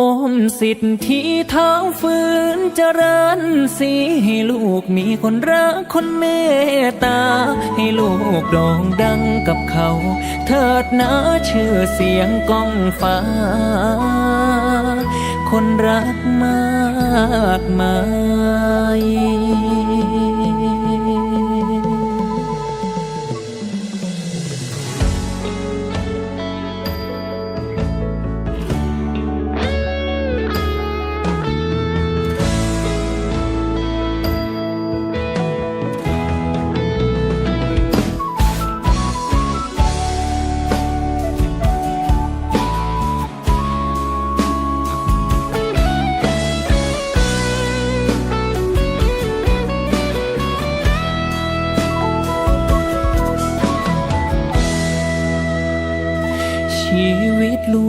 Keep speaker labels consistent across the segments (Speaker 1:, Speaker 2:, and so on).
Speaker 1: อมสิทธิ์ที่เท้าฝืนเจริญสีให้ลูกมีคนรักคนเมตตา ให้ลูกโด่งดังกับเขา เถิดนะชื่อเสียงก้องฟ้า คนรักมากมาย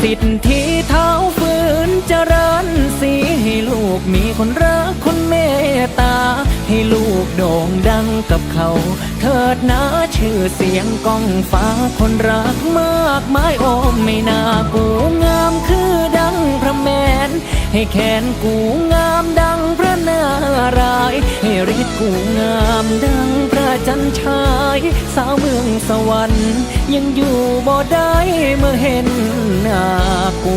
Speaker 1: สิทธิเท้าฝืนเจริญสีให้ลูกมีคนรักคนเมตตา ให้ลูกโด่งดังกับเขา เถิดนะชื่อเสียงก้องฟ้าคนรักมากมายโอมไม่น่ากูงามคือดังพระแมน ให้แขนกูงามดัง พระนารายให้ฤทธิ์กูงามดังพระจันทร์ชาย สาวเมืองสวรรค์ ยังอยู่บ่ได้เมื่อเห็นหน้ากู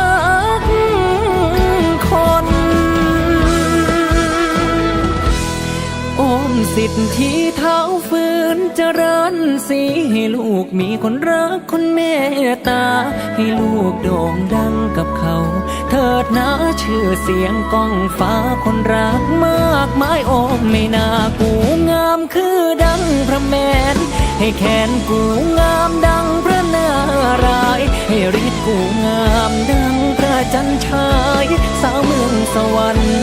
Speaker 1: สิทธิเท้าฝืนเจริญสีให้ลูกมีคนรักคนเมตตา ให้ลูกโด่งดังกับเขา เถิดนะชื่อเสียงก้องฟ้าคนรักมากมายโอมไม่น่ากูงามคือดังพระแมน ให้แขนกูงามดังพระนารายให้ฤทธิ์กูงามดังพระจันทร์ชายสาวเมืองสวรรค์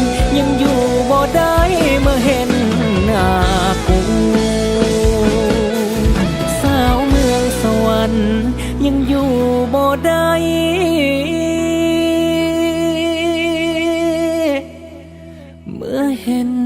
Speaker 1: In.